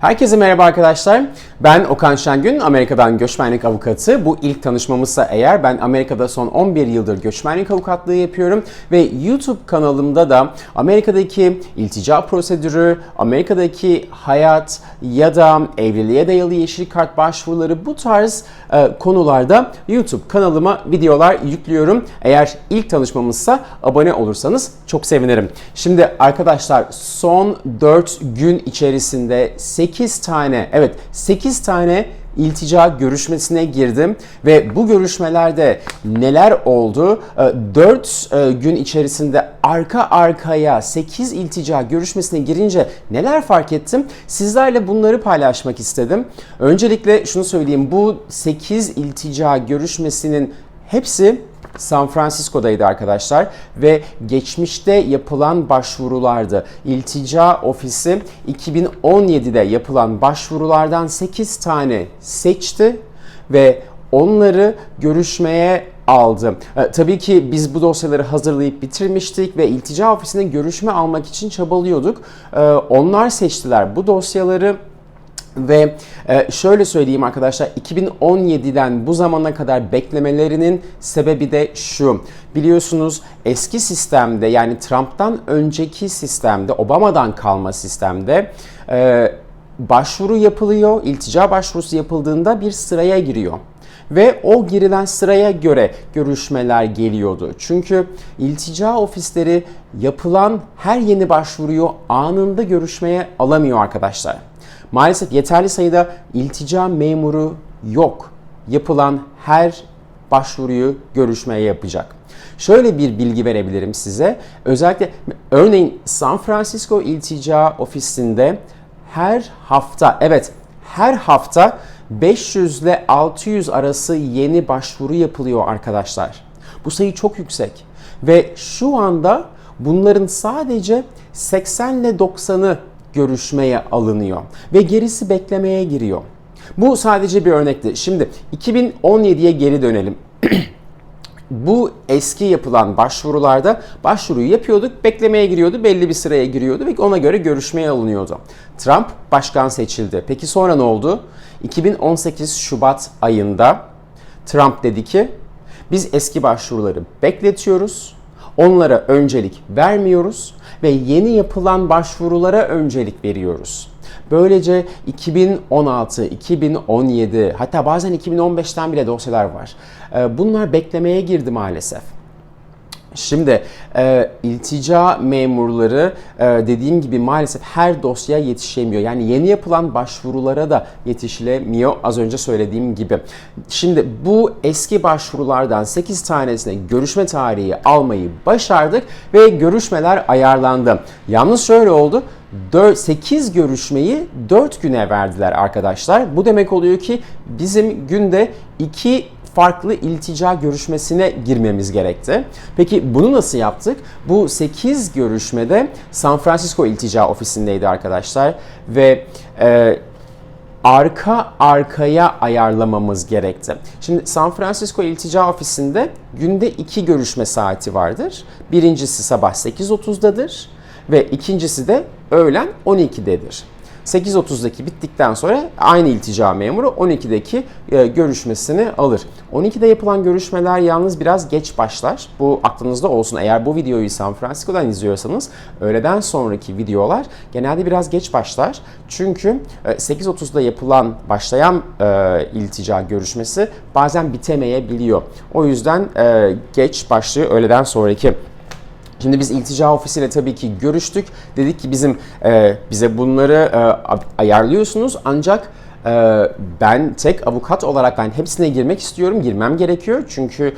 Herkese merhaba arkadaşlar. Ben Okan Şengün, Amerika'dan göçmenlik avukatı. Bu ilk tanışmamızsa eğer ben Amerika'da son 11 yıldır göçmenlik avukatlığı yapıyorum ve YouTube kanalımda da Amerika'daki iltica prosedürü, Amerika'daki hayat ya da evliliğe dayalı yeşil kart başvuruları bu tarz e, konularda YouTube kanalıma videolar yüklüyorum. Eğer ilk tanışmamızsa abone olursanız çok sevinirim. Şimdi arkadaşlar son 4 gün içerisinde 8 tane evet 8 tane iltica görüşmesine girdim ve bu görüşmelerde neler oldu? 4 gün içerisinde arka arkaya 8 iltica görüşmesine girince neler fark ettim? Sizlerle bunları paylaşmak istedim. Öncelikle şunu söyleyeyim. Bu 8 iltica görüşmesinin hepsi San Francisco'daydı arkadaşlar ve geçmişte yapılan başvurulardı. İltica ofisi 2017'de yapılan başvurulardan 8 tane seçti ve onları görüşmeye aldı. E, tabii ki biz bu dosyaları hazırlayıp bitirmiştik ve iltica ofisine görüşme almak için çabalıyorduk. E, onlar seçtiler bu dosyaları ve e, şöyle söyleyeyim arkadaşlar 2017'den bu zamana kadar beklemelerinin sebebi de şu. Biliyorsunuz eski sistemde yani Trump'tan önceki sistemde Obama'dan kalma sistemde e, başvuru yapılıyor. iltica başvurusu yapıldığında bir sıraya giriyor ve o girilen sıraya göre görüşmeler geliyordu. Çünkü iltica ofisleri yapılan her yeni başvuruyu anında görüşmeye alamıyor arkadaşlar. Maalesef yeterli sayıda iltica memuru yok. Yapılan her başvuruyu görüşmeye yapacak. Şöyle bir bilgi verebilirim size. Özellikle örneğin San Francisco İltica Ofisi'nde her hafta, evet her hafta 500 ile 600 arası yeni başvuru yapılıyor arkadaşlar. Bu sayı çok yüksek ve şu anda bunların sadece 80 ile 90'ı görüşmeye alınıyor ve gerisi beklemeye giriyor. Bu sadece bir örnekti. Şimdi 2017'ye geri dönelim. bu eski yapılan başvurularda başvuruyu yapıyorduk, beklemeye giriyordu, belli bir sıraya giriyordu ve ona göre görüşmeye alınıyordu. Trump başkan seçildi. Peki sonra ne oldu? 2018 Şubat ayında Trump dedi ki biz eski başvuruları bekletiyoruz. Onlara öncelik vermiyoruz ve yeni yapılan başvurulara öncelik veriyoruz. Böylece 2016, 2017 hatta bazen 2015'ten bile dosyalar var. Ee, bunlar beklemeye girdi maalesef. Şimdi e, iltica memurları e, dediğim gibi maalesef her dosyaya yetişemiyor. Yani yeni yapılan başvurulara da yetişilemiyor az önce söylediğim gibi. Şimdi bu eski başvurulardan 8 tanesine görüşme tarihi almayı başardık ve görüşmeler ayarlandı. Yalnız şöyle oldu. 4, 8 görüşmeyi 4 güne verdiler arkadaşlar. Bu demek oluyor ki bizim günde 2 farklı iltica görüşmesine girmemiz gerekti. Peki bunu nasıl yaptık? Bu 8 görüşmede San Francisco iltica ofisindeydi arkadaşlar ve e, arka arkaya ayarlamamız gerekti. Şimdi San Francisco iltica ofisinde günde iki görüşme saati vardır. Birincisi sabah 8.30'dadır ve ikincisi de öğlen 12'dedir. 8.30'daki bittikten sonra aynı iltica memuru 12'deki e, görüşmesini alır. 12'de yapılan görüşmeler yalnız biraz geç başlar. Bu aklınızda olsun. Eğer bu videoyu San Francisco'dan izliyorsanız öğleden sonraki videolar genelde biraz geç başlar. Çünkü e, 8.30'da yapılan başlayan e, iltica görüşmesi bazen bitemeyebiliyor. O yüzden e, geç başlıyor öğleden sonraki Şimdi biz iltica ofisiyle tabii ki görüştük. Dedik ki bizim e, bize bunları e, ayarlıyorsunuz ancak e, ben tek avukat olarak ben hepsine girmek istiyorum. Girmem gerekiyor çünkü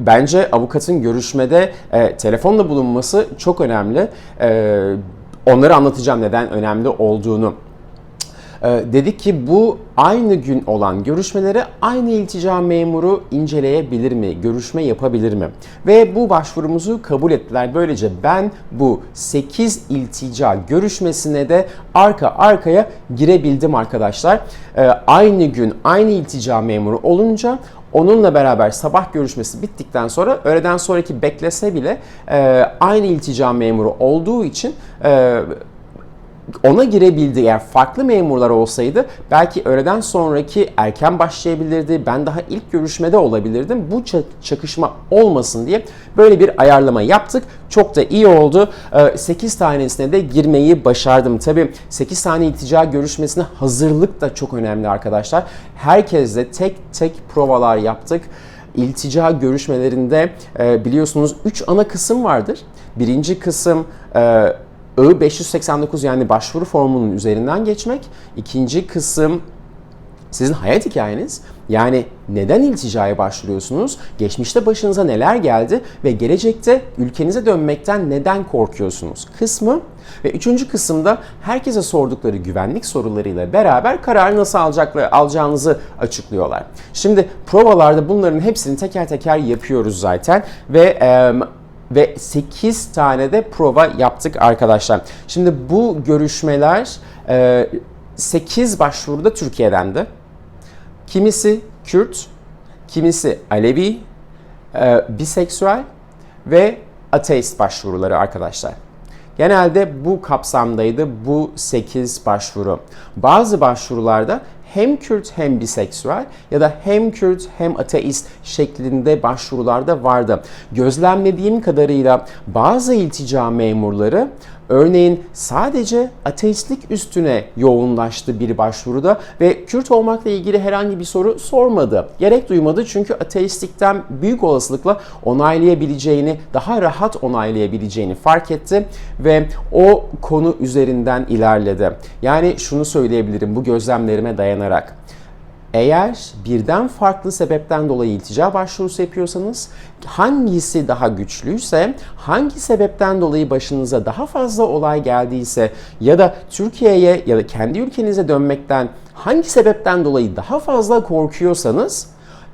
bence avukatın görüşmede e, telefonla bulunması çok önemli. E, onları anlatacağım neden önemli olduğunu. Ee, dedik ki bu aynı gün olan görüşmeleri aynı iltica memuru inceleyebilir mi, görüşme yapabilir mi? Ve bu başvurumuzu kabul ettiler. Böylece ben bu 8 iltica görüşmesine de arka arkaya girebildim arkadaşlar. Ee, aynı gün aynı iltica memuru olunca Onunla beraber sabah görüşmesi bittikten sonra öğleden sonraki beklese bile e, aynı iltica memuru olduğu için e, ona girebildi. Eğer farklı memurlar olsaydı belki öğleden sonraki erken başlayabilirdi. Ben daha ilk görüşmede olabilirdim. Bu çakışma olmasın diye böyle bir ayarlama yaptık. Çok da iyi oldu. 8 ee, tanesine de girmeyi başardım. Tabi 8 tane iltica görüşmesine hazırlık da çok önemli arkadaşlar. Herkesle tek tek provalar yaptık iltica görüşmelerinde e, biliyorsunuz 3 ana kısım vardır. Birinci kısım e, I-589 yani başvuru formunun üzerinden geçmek. İkinci kısım sizin hayat hikayeniz. Yani neden ilticaya başvuruyorsunuz? Geçmişte başınıza neler geldi ve gelecekte ülkenize dönmekten neden korkuyorsunuz? Kısmı ve üçüncü kısımda herkese sordukları güvenlik sorularıyla beraber kararı nasıl alacakları, alacağınızı açıklıyorlar. Şimdi provalarda bunların hepsini teker teker yapıyoruz zaten ve e, ve 8 tane de prova yaptık arkadaşlar. Şimdi bu görüşmeler 8 başvuruda Türkiye'dendi. Kimisi Kürt, kimisi Alevi, biseksüel ve ateist başvuruları arkadaşlar. Genelde bu kapsamdaydı bu 8 başvuru. Bazı başvurularda hem Kürt hem biseksüel ya da hem Kürt hem ateist şeklinde başvurularda vardı. Gözlemlediğim kadarıyla bazı iltica memurları Örneğin sadece ateistlik üstüne yoğunlaştı bir başvuruda ve Kürt olmakla ilgili herhangi bir soru sormadı. Gerek duymadı çünkü ateistlikten büyük olasılıkla onaylayabileceğini, daha rahat onaylayabileceğini fark etti ve o konu üzerinden ilerledi. Yani şunu söyleyebilirim bu gözlemlerime dayanarak. Eğer birden farklı sebepten dolayı iltica başvurusu yapıyorsanız hangisi daha güçlüyse, hangi sebepten dolayı başınıza daha fazla olay geldiyse ya da Türkiye'ye ya da kendi ülkenize dönmekten hangi sebepten dolayı daha fazla korkuyorsanız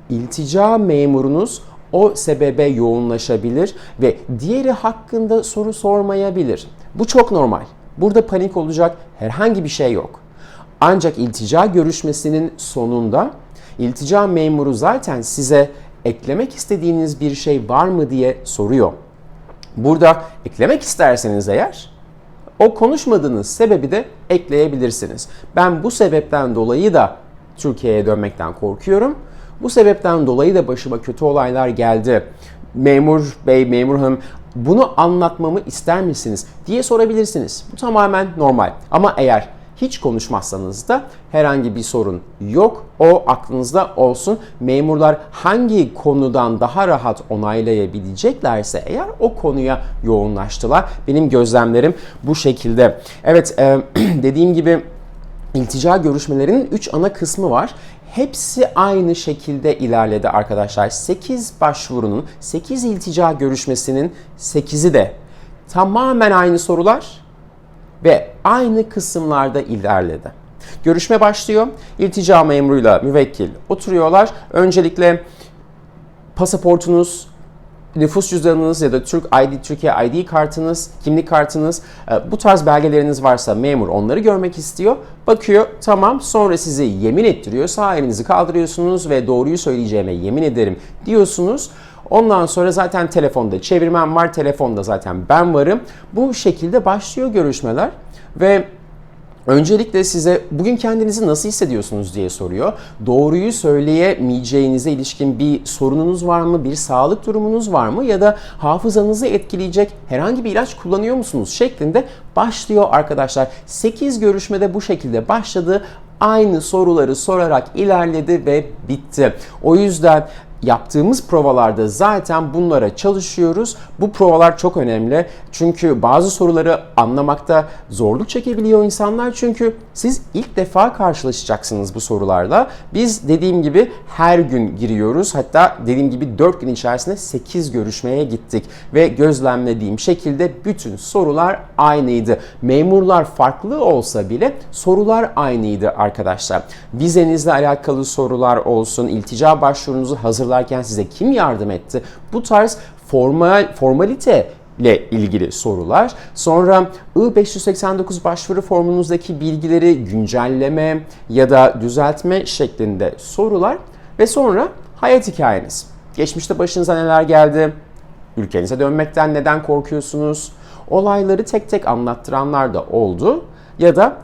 iltica memurunuz o sebebe yoğunlaşabilir ve diğeri hakkında soru sormayabilir. Bu çok normal. Burada panik olacak herhangi bir şey yok. Ancak iltica görüşmesinin sonunda iltica memuru zaten size eklemek istediğiniz bir şey var mı diye soruyor. Burada eklemek isterseniz eğer o konuşmadığınız sebebi de ekleyebilirsiniz. Ben bu sebepten dolayı da Türkiye'ye dönmekten korkuyorum. Bu sebepten dolayı da başıma kötü olaylar geldi. Memur bey, memur hanım bunu anlatmamı ister misiniz diye sorabilirsiniz. Bu tamamen normal. Ama eğer hiç konuşmazsanız da herhangi bir sorun yok. O aklınızda olsun. Memurlar hangi konudan daha rahat onaylayabileceklerse eğer o konuya yoğunlaştılar. Benim gözlemlerim bu şekilde. Evet e, dediğim gibi iltica görüşmelerinin 3 ana kısmı var. Hepsi aynı şekilde ilerledi arkadaşlar. 8 başvurunun, 8 iltica görüşmesinin 8'i de tamamen aynı sorular ve aynı kısımlarda ilerledi. Görüşme başlıyor. İltica memuruyla müvekkil oturuyorlar. Öncelikle pasaportunuz, nüfus cüzdanınız ya da Türk ID, Türkiye ID kartınız, kimlik kartınız, e, bu tarz belgeleriniz varsa memur onları görmek istiyor. Bakıyor tamam sonra sizi yemin ettiriyor. Sağ elinizi kaldırıyorsunuz ve doğruyu söyleyeceğime yemin ederim diyorsunuz. Ondan sonra zaten telefonda çevirmen var, telefonda zaten ben varım. Bu şekilde başlıyor görüşmeler ve Öncelikle size bugün kendinizi nasıl hissediyorsunuz diye soruyor. Doğruyu söyleyemeyeceğinize ilişkin bir sorununuz var mı? Bir sağlık durumunuz var mı? Ya da hafızanızı etkileyecek herhangi bir ilaç kullanıyor musunuz? şeklinde başlıyor arkadaşlar. 8 görüşmede bu şekilde başladı. Aynı soruları sorarak ilerledi ve bitti. O yüzden yaptığımız provalarda zaten bunlara çalışıyoruz. Bu provalar çok önemli. Çünkü bazı soruları anlamakta zorluk çekebiliyor insanlar. Çünkü siz ilk defa karşılaşacaksınız bu sorularla. Biz dediğim gibi her gün giriyoruz. Hatta dediğim gibi 4 gün içerisinde 8 görüşmeye gittik. Ve gözlemlediğim şekilde bütün sorular aynıydı. Memurlar farklı olsa bile sorular aynıydı arkadaşlar. Vizenizle alakalı sorular olsun, iltica başvurunuzu hazırlar hazırlarken size kim yardım etti? Bu tarz formal formalite ile ilgili sorular. Sonra I-589 başvuru formunuzdaki bilgileri güncelleme ya da düzeltme şeklinde sorular ve sonra hayat hikayeniz. Geçmişte başınıza neler geldi? Ülkenize dönmekten neden korkuyorsunuz? Olayları tek tek anlattıranlar da oldu. Ya da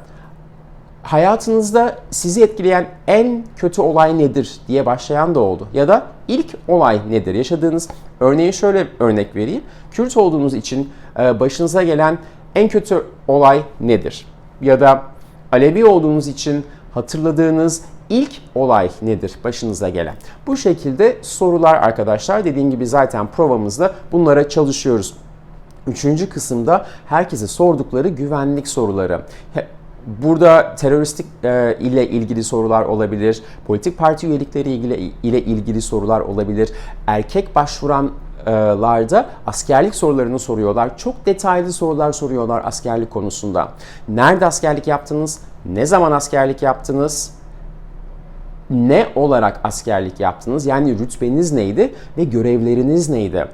hayatınızda sizi etkileyen en kötü olay nedir diye başlayan da oldu. Ya da ilk olay nedir? Yaşadığınız örneğin şöyle örnek vereyim. Kürt olduğunuz için e, başınıza gelen en kötü olay nedir? Ya da Alevi olduğunuz için hatırladığınız ilk olay nedir başınıza gelen? Bu şekilde sorular arkadaşlar. Dediğim gibi zaten provamızda bunlara çalışıyoruz. Üçüncü kısımda herkese sordukları güvenlik soruları. Burada teröristlik e, ile ilgili sorular olabilir, politik parti üyelikleri ile, ile ilgili sorular olabilir, erkek başvuranlarda askerlik sorularını soruyorlar. Çok detaylı sorular soruyorlar askerlik konusunda. Nerede askerlik yaptınız? Ne zaman askerlik yaptınız? Ne olarak askerlik yaptınız? Yani rütbeniz neydi ve görevleriniz neydi?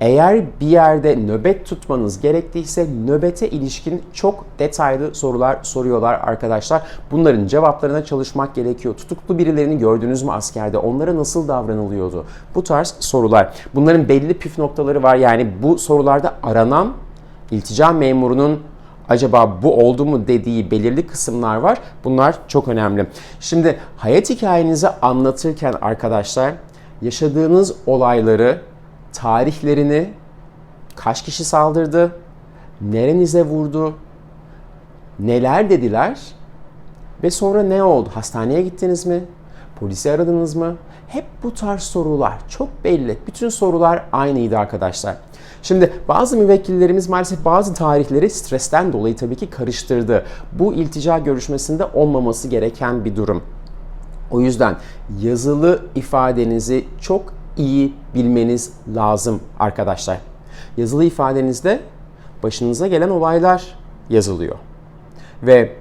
Eğer bir yerde nöbet tutmanız gerektiyse nöbete ilişkin çok detaylı sorular soruyorlar arkadaşlar. Bunların cevaplarına çalışmak gerekiyor. Tutuklu birilerini gördünüz mü askerde? Onlara nasıl davranılıyordu? Bu tarz sorular. Bunların belli püf noktaları var. Yani bu sorularda aranan iltica memurunun acaba bu oldu mu dediği belirli kısımlar var. Bunlar çok önemli. Şimdi hayat hikayenizi anlatırken arkadaşlar yaşadığınız olayları, tarihlerini, kaç kişi saldırdı, nerenize vurdu, neler dediler ve sonra ne oldu? Hastaneye gittiniz mi? Polisi aradınız mı? Hep bu tarz sorular çok belli. Bütün sorular aynıydı arkadaşlar. Şimdi bazı müvekkillerimiz maalesef bazı tarihleri stresten dolayı tabii ki karıştırdı. Bu iltica görüşmesinde olmaması gereken bir durum. O yüzden yazılı ifadenizi çok iyi bilmeniz lazım arkadaşlar. Yazılı ifadenizde başınıza gelen olaylar yazılıyor. Ve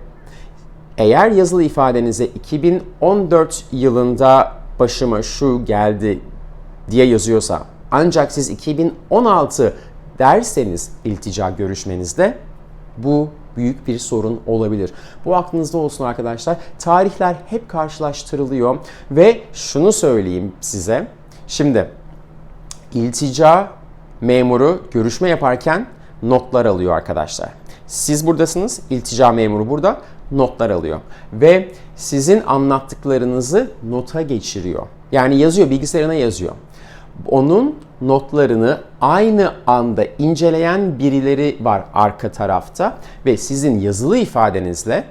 eğer yazılı ifadenize 2014 yılında başıma şu geldi diye yazıyorsa ancak siz 2016 derseniz iltica görüşmenizde bu büyük bir sorun olabilir. Bu aklınızda olsun arkadaşlar. Tarihler hep karşılaştırılıyor ve şunu söyleyeyim size. Şimdi iltica memuru görüşme yaparken notlar alıyor arkadaşlar. Siz buradasınız, iltica memuru burada notlar alıyor ve sizin anlattıklarınızı nota geçiriyor. Yani yazıyor, bilgisayarına yazıyor onun notlarını aynı anda inceleyen birileri var arka tarafta ve sizin yazılı ifadenizle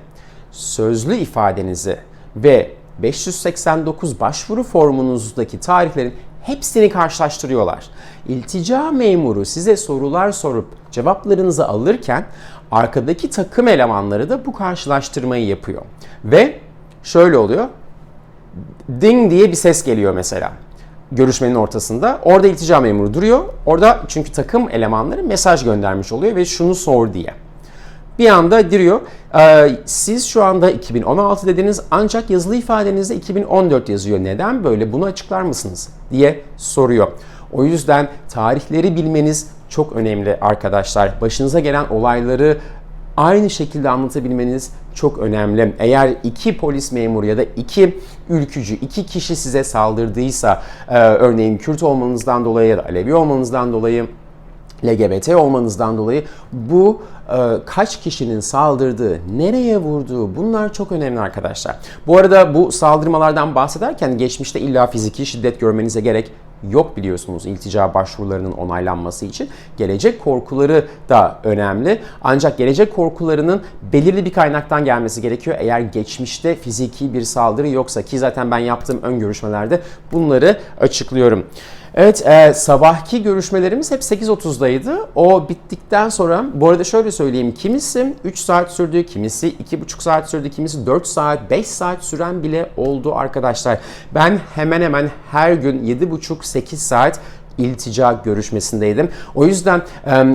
sözlü ifadenizi ve 589 başvuru formunuzdaki tarihlerin hepsini karşılaştırıyorlar. İltica memuru size sorular sorup cevaplarınızı alırken arkadaki takım elemanları da bu karşılaştırmayı yapıyor. Ve şöyle oluyor. Ding diye bir ses geliyor mesela görüşmenin ortasında. Orada iltica memuru duruyor. Orada çünkü takım elemanları mesaj göndermiş oluyor ve şunu sor diye. Bir anda diyor, e, siz şu anda 2016 dediniz ancak yazılı ifadenizde 2014 yazıyor. Neden böyle? Bunu açıklar mısınız? diye soruyor. O yüzden tarihleri bilmeniz çok önemli arkadaşlar. Başınıza gelen olayları aynı şekilde anlatabilmeniz çok önemli. Eğer iki polis memuru ya da iki ülkücü, iki kişi size saldırdıysa, e, örneğin Kürt olmanızdan dolayı ya da Alevi olmanızdan dolayı LGBT olmanızdan dolayı bu e, kaç kişinin saldırdığı, nereye vurduğu bunlar çok önemli arkadaşlar. Bu arada bu saldırmalardan bahsederken geçmişte illa fiziki şiddet görmenize gerek yok biliyorsunuz iltica başvurularının onaylanması için. Gelecek korkuları da önemli. Ancak gelecek korkularının belirli bir kaynaktan gelmesi gerekiyor. Eğer geçmişte fiziki bir saldırı yoksa ki zaten ben yaptığım ön görüşmelerde bunları açıklıyorum. Evet e, sabahki görüşmelerimiz hep 8.30'daydı. O bittikten sonra bu arada şöyle söyleyeyim. Kimisi 3 saat sürdü, kimisi 2,5 saat sürdü, kimisi 4 saat, 5 saat süren bile oldu arkadaşlar. Ben hemen hemen her gün 7,5-8 saat iltica görüşmesindeydim. O yüzden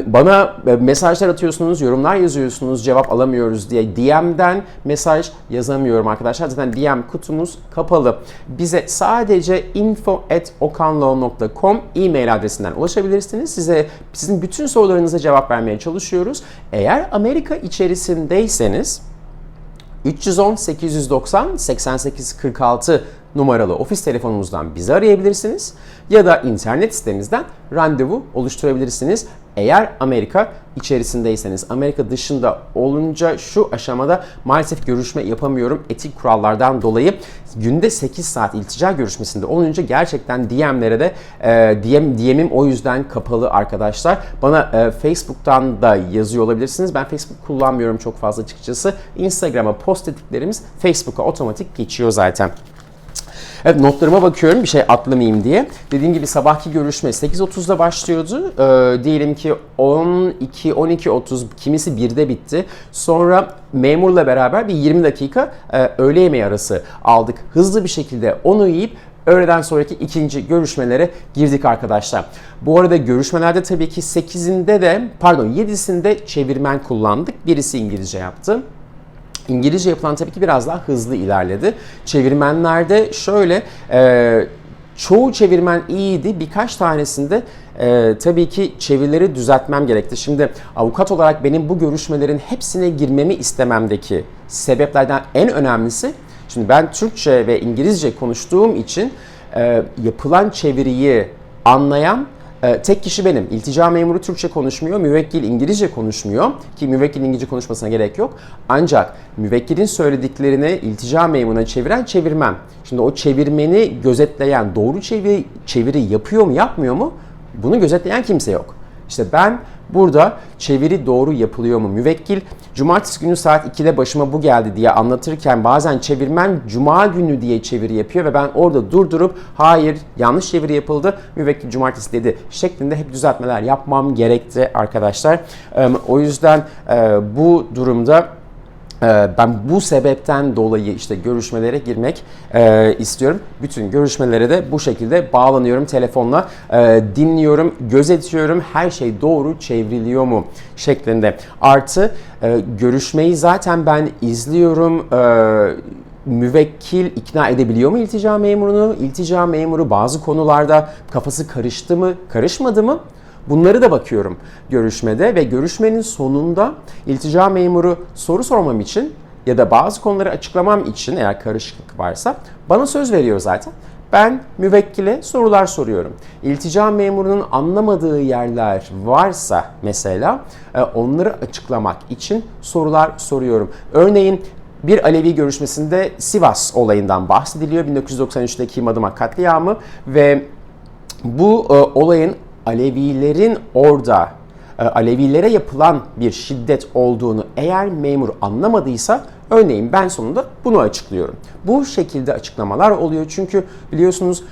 bana mesajlar atıyorsunuz, yorumlar yazıyorsunuz, cevap alamıyoruz diye DM'den mesaj yazamıyorum arkadaşlar. Zaten DM kutumuz kapalı. Bize sadece info@okanlo.com e-mail adresinden ulaşabilirsiniz. Size sizin bütün sorularınıza cevap vermeye çalışıyoruz. Eğer Amerika içerisindeyseniz 310 890 88 46 numaralı ofis telefonumuzdan bizi arayabilirsiniz ya da internet sitemizden randevu oluşturabilirsiniz. Eğer Amerika içerisindeyseniz, Amerika dışında olunca şu aşamada maalesef görüşme yapamıyorum etik kurallardan dolayı. Günde 8 saat iltica görüşmesinde olunca gerçekten DM'lere de e, DM, DM'im o yüzden kapalı arkadaşlar. Bana e, Facebook'tan da yazıyor olabilirsiniz. Ben Facebook kullanmıyorum çok fazla açıkçası. Instagram'a post ettiklerimiz Facebook'a otomatik geçiyor zaten. Evet notlarıma bakıyorum bir şey atlamayayım diye. Dediğim gibi sabahki görüşme 8.30'da başlıyordu. Ee, diyelim ki 12, 12.30 kimisi 1'de bitti. Sonra memurla beraber bir 20 dakika e, öğle yemeği arası aldık. Hızlı bir şekilde onu yiyip öğleden sonraki ikinci görüşmelere girdik arkadaşlar. Bu arada görüşmelerde tabii ki 8'inde de pardon 7'sinde çevirmen kullandık. Birisi İngilizce yaptı. İngilizce yapılan tabii ki biraz daha hızlı ilerledi. Çevirmenlerde şöyle e, çoğu çevirmen iyiydi. Birkaç tanesinde e, tabii ki çevirileri düzeltmem gerekti. Şimdi avukat olarak benim bu görüşmelerin hepsine girmemi istememdeki sebeplerden en önemlisi Şimdi ben Türkçe ve İngilizce konuştuğum için e, yapılan çeviriyi anlayan e, tek kişi benim. İltica memuru Türkçe konuşmuyor, müvekkil İngilizce konuşmuyor ki müvekkil İngilizce konuşmasına gerek yok. Ancak müvekkilin söylediklerini iltica memuruna çeviren çevirmen. Şimdi o çevirmeni gözetleyen doğru çeviri, çeviri yapıyor mu yapmıyor mu bunu gözetleyen kimse yok. İşte ben burada çeviri doğru yapılıyor mu? Müvekkil cumartesi günü saat 2'de başıma bu geldi diye anlatırken bazen çevirmen cuma günü diye çeviri yapıyor ve ben orada durdurup hayır yanlış çeviri yapıldı müvekkil cumartesi dedi şeklinde hep düzeltmeler yapmam gerekti arkadaşlar. O yüzden bu durumda ben bu sebepten dolayı işte görüşmelere girmek e, istiyorum. Bütün görüşmelere de bu şekilde bağlanıyorum telefonla, e, dinliyorum, gözetiyorum. Her şey doğru çevriliyor mu şeklinde. Artı e, görüşmeyi zaten ben izliyorum. E, müvekkil ikna edebiliyor mu iltica memurunu? İltica memuru bazı konularda kafası karıştı mı, karışmadı mı? Bunları da bakıyorum görüşmede ve görüşmenin sonunda iltica memuru soru sormam için ya da bazı konuları açıklamam için eğer karışıklık varsa bana söz veriyor zaten. Ben müvekkile sorular soruyorum. İltica memurunun anlamadığı yerler varsa mesela e, onları açıklamak için sorular soruyorum. Örneğin bir Alevi görüşmesinde Sivas olayından bahsediliyor. 1993'teki Madımak katliamı ve bu e, olayın Alevilerin orada e, Alevilere yapılan bir şiddet olduğunu eğer memur anlamadıysa örneğin ben sonunda bunu açıklıyorum. Bu şekilde açıklamalar oluyor çünkü biliyorsunuz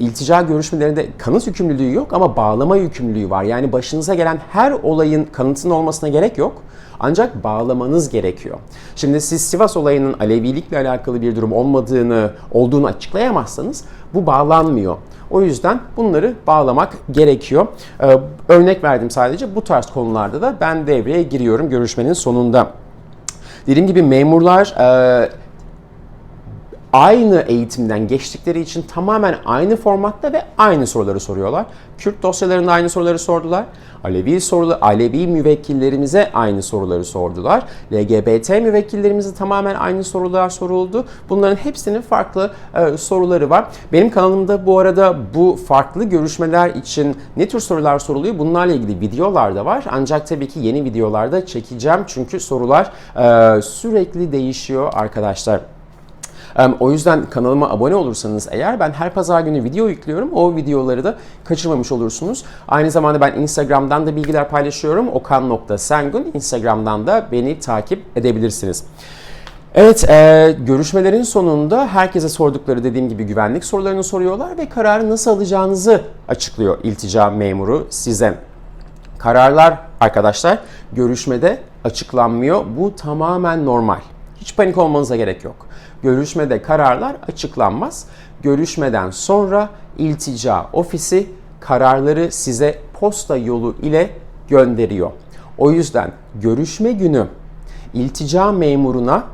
iltica görüşmelerinde kanıt yükümlülüğü yok ama bağlama yükümlülüğü var. Yani başınıza gelen her olayın kanıtının olmasına gerek yok. Ancak bağlamanız gerekiyor. Şimdi siz Sivas olayının Alevilikle alakalı bir durum olmadığını, olduğunu açıklayamazsanız bu bağlanmıyor. O yüzden bunları bağlamak gerekiyor. Ee, örnek verdim sadece. Bu tarz konularda da ben devreye giriyorum görüşmenin sonunda. Dediğim gibi memurlar e, aynı eğitimden geçtikleri için tamamen aynı formatta ve aynı soruları soruyorlar. Kürt dosyalarında aynı soruları sordular. Alevi soruları, Alevi müvekkillerimize aynı soruları sordular. LGBT müvekkillerimize tamamen aynı sorular soruldu. Bunların hepsinin farklı e, soruları var. Benim kanalımda bu arada bu farklı görüşmeler için ne tür sorular soruluyor bunlarla ilgili videolar da var. Ancak tabii ki yeni videolarda çekeceğim çünkü sorular e, sürekli değişiyor arkadaşlar. O yüzden kanalıma abone olursanız eğer ben her pazar günü video yüklüyorum. O videoları da kaçırmamış olursunuz. Aynı zamanda ben Instagram'dan da bilgiler paylaşıyorum. okan.sengun Instagram'dan da beni takip edebilirsiniz. Evet, e, görüşmelerin sonunda herkese sordukları dediğim gibi güvenlik sorularını soruyorlar ve kararı nasıl alacağınızı açıklıyor iltica memuru size. Kararlar arkadaşlar görüşmede açıklanmıyor. Bu tamamen normal. Hiç panik olmanıza gerek yok. Görüşmede kararlar açıklanmaz. Görüşmeden sonra iltica ofisi kararları size posta yolu ile gönderiyor. O yüzden görüşme günü iltica memuruna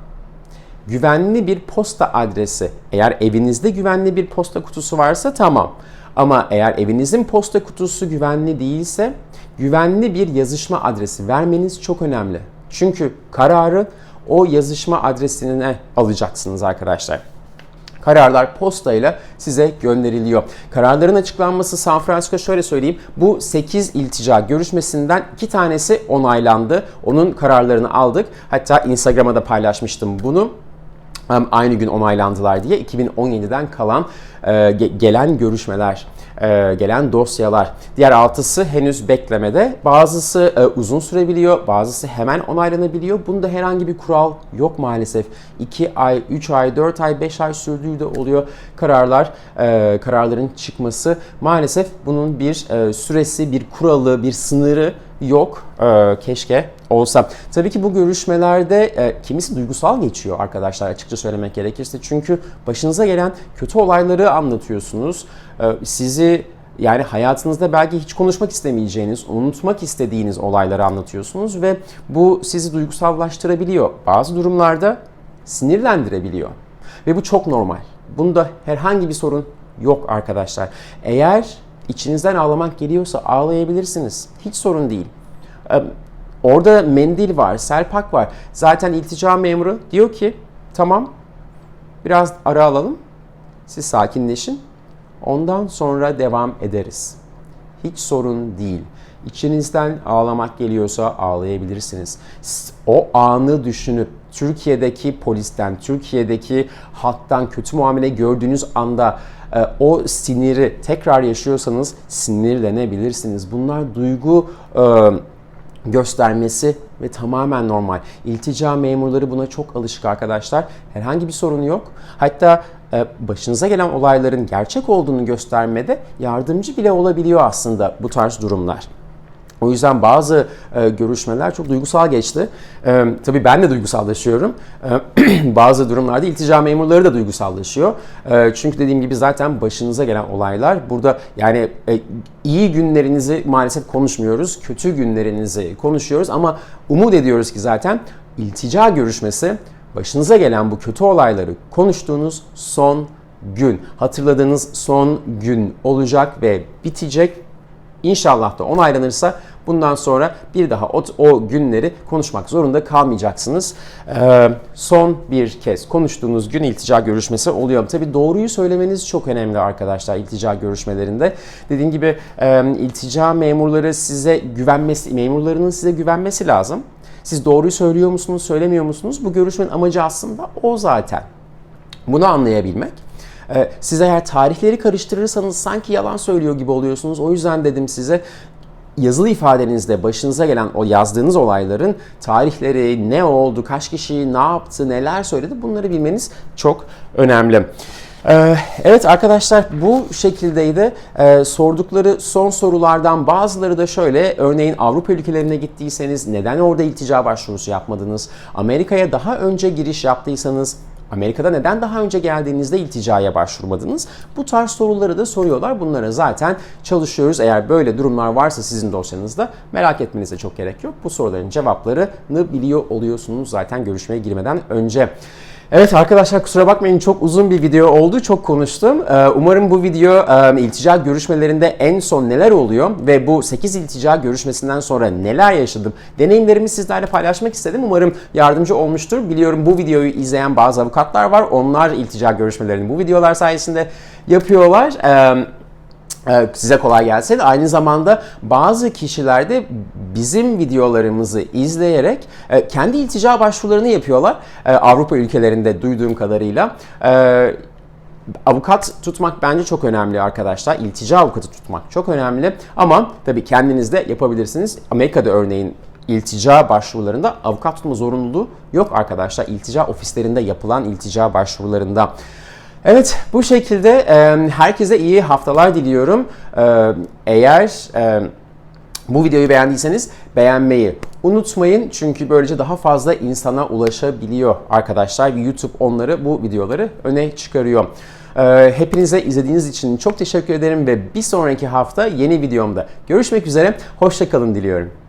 güvenli bir posta adresi, eğer evinizde güvenli bir posta kutusu varsa tamam. Ama eğer evinizin posta kutusu güvenli değilse güvenli bir yazışma adresi vermeniz çok önemli. Çünkü kararı o yazışma adresine alacaksınız arkadaşlar. Kararlar postayla size gönderiliyor. Kararların açıklanması San Francisco şöyle söyleyeyim. Bu 8 iltica görüşmesinden 2 tanesi onaylandı. Onun kararlarını aldık. Hatta Instagram'a da paylaşmıştım bunu aynı gün onaylandılar diye 2017'den kalan e, gelen görüşmeler, e, gelen dosyalar. Diğer altısı henüz beklemede. Bazısı e, uzun sürebiliyor, bazısı hemen onaylanabiliyor. Bunda herhangi bir kural yok maalesef. 2 ay, 3 ay, 4 ay, 5 ay sürdüğü de oluyor kararlar, kararların çıkması. Maalesef bunun bir süresi, bir kuralı, bir sınırı yok. Keşke olsa. Tabii ki bu görüşmelerde e, kimisi duygusal geçiyor arkadaşlar açıkça söylemek gerekirse. Çünkü başınıza gelen kötü olayları anlatıyorsunuz. E, sizi yani hayatınızda belki hiç konuşmak istemeyeceğiniz, unutmak istediğiniz olayları anlatıyorsunuz ve bu sizi duygusallaştırabiliyor. Bazı durumlarda sinirlendirebiliyor. Ve bu çok normal. Bunda herhangi bir sorun yok arkadaşlar. Eğer içinizden ağlamak geliyorsa ağlayabilirsiniz. Hiç sorun değil. Orada mendil var, selpak var. Zaten iltica memuru diyor ki tamam biraz ara alalım. Siz sakinleşin. Ondan sonra devam ederiz. Hiç sorun değil. İçinizden ağlamak geliyorsa ağlayabilirsiniz. O anı düşünüp Türkiye'deki polisten, Türkiye'deki halktan kötü muamele gördüğünüz anda e, o siniri tekrar yaşıyorsanız sinirlenebilirsiniz. Bunlar duygu e, göstermesi ve tamamen normal. İltica memurları buna çok alışık arkadaşlar. Herhangi bir sorun yok. Hatta e, başınıza gelen olayların gerçek olduğunu göstermede yardımcı bile olabiliyor aslında bu tarz durumlar. O yüzden bazı e, görüşmeler çok duygusal geçti. E, tabii ben de duygusallaşıyorum. E, bazı durumlarda iltica memurları da duygusallaşıyor. E, çünkü dediğim gibi zaten başınıza gelen olaylar burada yani e, iyi günlerinizi maalesef konuşmuyoruz. Kötü günlerinizi konuşuyoruz ama umut ediyoruz ki zaten iltica görüşmesi başınıza gelen bu kötü olayları konuştuğunuz son gün, hatırladığınız son gün olacak ve bitecek. İnşallah da onaylanırsa Bundan sonra bir daha o, o günleri konuşmak zorunda kalmayacaksınız. Ee, son bir kez konuştuğunuz gün iltica görüşmesi oluyor. Tabi doğruyu söylemeniz çok önemli arkadaşlar iltica görüşmelerinde. Dediğim gibi e, iltica memurları size güvenmesi, memurlarının size güvenmesi lazım. Siz doğruyu söylüyor musunuz, söylemiyor musunuz? Bu görüşmenin amacı aslında o zaten. Bunu anlayabilmek. Ee, siz eğer tarihleri karıştırırsanız sanki yalan söylüyor gibi oluyorsunuz. O yüzden dedim size yazılı ifadenizde başınıza gelen o yazdığınız olayların tarihleri, ne oldu, kaç kişi ne yaptı, neler söyledi bunları bilmeniz çok önemli. Ee, evet arkadaşlar bu şekildeydi. Ee, sordukları son sorulardan bazıları da şöyle. Örneğin Avrupa ülkelerine gittiyseniz neden orada iltica başvurusu yapmadınız? Amerika'ya daha önce giriş yaptıysanız Amerika'da neden daha önce geldiğinizde ilticaya başvurmadınız? Bu tarz soruları da soruyorlar. Bunlara zaten çalışıyoruz. Eğer böyle durumlar varsa sizin dosyanızda merak etmenize çok gerek yok. Bu soruların cevaplarını biliyor oluyorsunuz zaten görüşmeye girmeden önce. Evet arkadaşlar kusura bakmayın çok uzun bir video oldu. Çok konuştum. Ee, umarım bu video iltica görüşmelerinde en son neler oluyor ve bu 8 iltica görüşmesinden sonra neler yaşadım deneyimlerimi sizlerle paylaşmak istedim. Umarım yardımcı olmuştur. Biliyorum bu videoyu izleyen bazı avukatlar var. Onlar iltica görüşmelerini bu videolar sayesinde yapıyorlar. Ee, size kolay gelsin. Aynı zamanda bazı kişiler de bizim videolarımızı izleyerek e, kendi iltica başvurularını yapıyorlar. E, Avrupa ülkelerinde duyduğum kadarıyla. E, avukat tutmak bence çok önemli arkadaşlar. İltica avukatı tutmak çok önemli. Ama tabii kendiniz de yapabilirsiniz. Amerika'da örneğin iltica başvurularında avukat tutma zorunluluğu yok arkadaşlar. İltica ofislerinde yapılan iltica başvurularında. Evet bu şekilde e, herkese iyi haftalar diliyorum. E, eğer e, bu videoyu beğendiyseniz beğenmeyi unutmayın. Çünkü böylece daha fazla insana ulaşabiliyor arkadaşlar. YouTube onları bu videoları öne çıkarıyor. E, hepinize izlediğiniz için çok teşekkür ederim ve bir sonraki hafta yeni videomda görüşmek üzere. Hoşçakalın diliyorum.